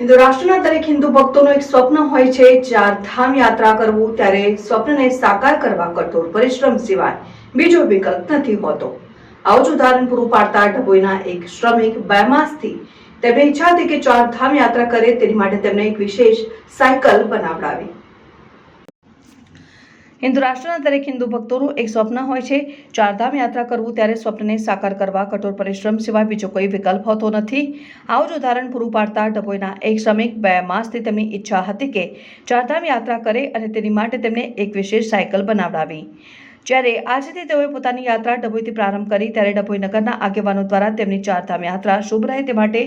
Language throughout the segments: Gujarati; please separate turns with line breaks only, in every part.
હિન્દુ રાષ્ટ્રના દરેક હિન્દુ ભક્તોનું એક સ્વપ્ન હોય છે ચાર ધામ યાત્રા કરવું, ત્યારે સ્વપ્નને સાકાર કરવા કઠોર પરિશ્રમ સિવાય બીજો વિકલ્પ નથી હોતો. આવું જ ઉદાહરણ પૂરું પાડતા ડભોઈના એક શ્રમિક બે માસથી તેમની ઈચ્છા હતી કે ચાર ધામ યાત્રા કરે તેની માટે તેમણે એક વિશેષ સાયકલ બનાવડાવી. હિન્દુ રાષ્ટ્રના દરેક હિન્દુ ભક્તોનું એક સ્વપ્ન હોય છે, ચારધામ યાત્રા કરવું ત્યારે સ્વપ્નને સાકાર કરવા કઠોર પરિશ્રમ સિવાય બીજો કોઈ વિકલ્પ હોતો નથી. આવું જ ઉદાહરણ પૂરું પાડતા ડભોઈના એક શ્રમિક બે માસથી તેમની ઈચ્છા હતી કે ચારધામ યાત્રા કરે અને તેની માટે તેમણે એક વિશેષ સાયકલ બનાવડાવી. જ્યારે આજથી તેઓએ પોતાની યાત્રા ડભોઈથી પ્રારંભ કરી ત્યારે ડભોઈ નગરના આગેવાનો દ્વારા તેમની ચારધામ યાત્રા શુભ રહે તે માટે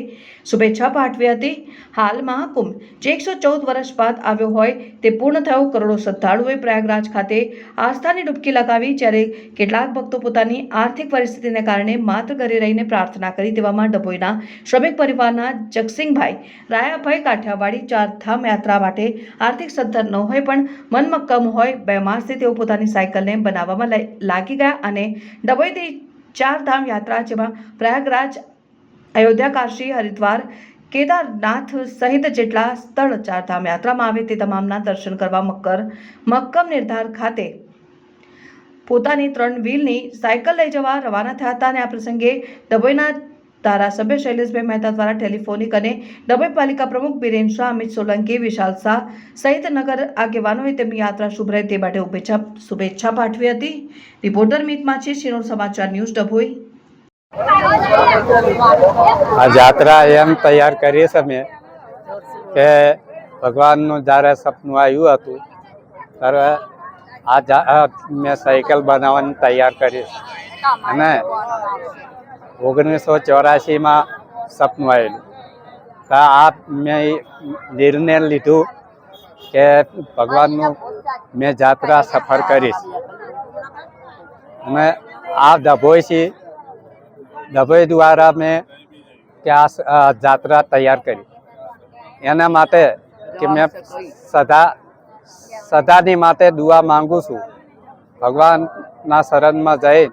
શુભેચ્છા પાઠવી હતી. હાલ મહાકુંભ જે એકસો ચૌદ વર્ષ બાદ આવ્યો હોય તે પૂર્ણ થયો કરોડો શ્રદ્ધાળુઓએ પ્રયાગરાજ ખાતે આસ્થાની ડૂબકી લગાવી જ્યારે કેટલાક ભક્તો પોતાની આર્થિક પરિસ્થિતિને કારણે માત્ર ઘરે રહીને પ્રાર્થના કરી તેવામાં ડભોઈના શ્રમિક પરિવારના જગસિંહભાઈ, રાયાભાઈ કાઠિયાવાડી ચારધામ યાત્રા માટે આર્થિક સદ્ધર ન હોય પણ મનમક્કમ હોય બે માસથી તેઓ પોતાની સાયકલને બનાવવામાં લાગી ગયા અને ડભોઈથી ચારધામ યાત્રા જેમાં પ્રયાગરાજ અયોધ્યા કાશી હરિદ્વાર, કેદારનાથ સહિત જેટલા સ્થળ ચારધામ યાત્રામાં આવે તે તમામના દર્શન કરવા મક્કર, મક્કમ નિર્ધાર ખાતે પોતાની ત્રણ વ્હીલની સાયકલ લઈ જવા રવાના થયા હતા અને આ પ્રસંગે ડભોઈના ધારાસભ્ય શૈલેષભાઈ મહેતા દ્વારા ટેલિફોનિક અને ડભોઈ પાલિકા પ્રમુખ બિરેન શાહ, અમિત સોલંકી, વિશાલ શાહ સહિત નગર આગેવાનોએ તેમની યાત્રા શુભ રહે તે માટે શુભેચ્છા શુભેચ્છા પાઠવી હતી રિપોર્ટર મિત માછી શિરોળ સમાચાર ન્યૂઝ ડભોઈ
આ જાત્રા એમ તૈયાર કરીએ છે અમે કે ભગવાનનું જ્યારે સપનું આવ્યું હતું, ત્યારે આ મેં સાયકલ બનાવવાની તૈયાર કરી છે. અને ઓગણીસો ચોરાસીમાં સપનું આવેલું. તો આ મેં નિર્ણય લીધું કે ભગવાનનું મેં જાત્રા સફર કરીશ. અને આ ડભોઈથી ડભોઈ દ્વારા મેં આ જાત્રા તૈયાર કરી. એના માટે કે મેં સદા, સદાની માટે દુઆ માંગુ છું. ભગવાનના શરણમાં જઈ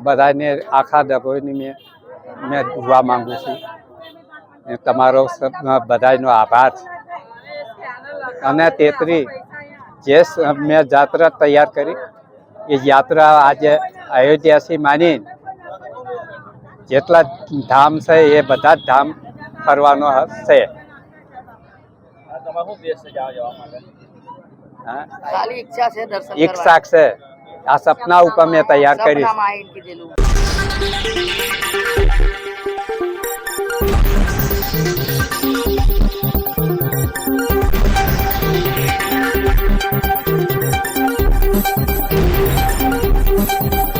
બધાને આખા ડભોઈની મેં મેં જોવા માંગુ છું તમારો બધાનો આભાર છે. અને તેતરી જે મેં જાત્રા તૈયાર કરી એ યાત્રા આજે અયોધ્યાથી માની જેટલા ધામ છે એ બધા જ ધામ ફરવાનો છે હા?
ખાલી ઈચ્છા છે દર્શન
ઈચ્છા છે આ સપના ઉપર મેં તૈયાર કરી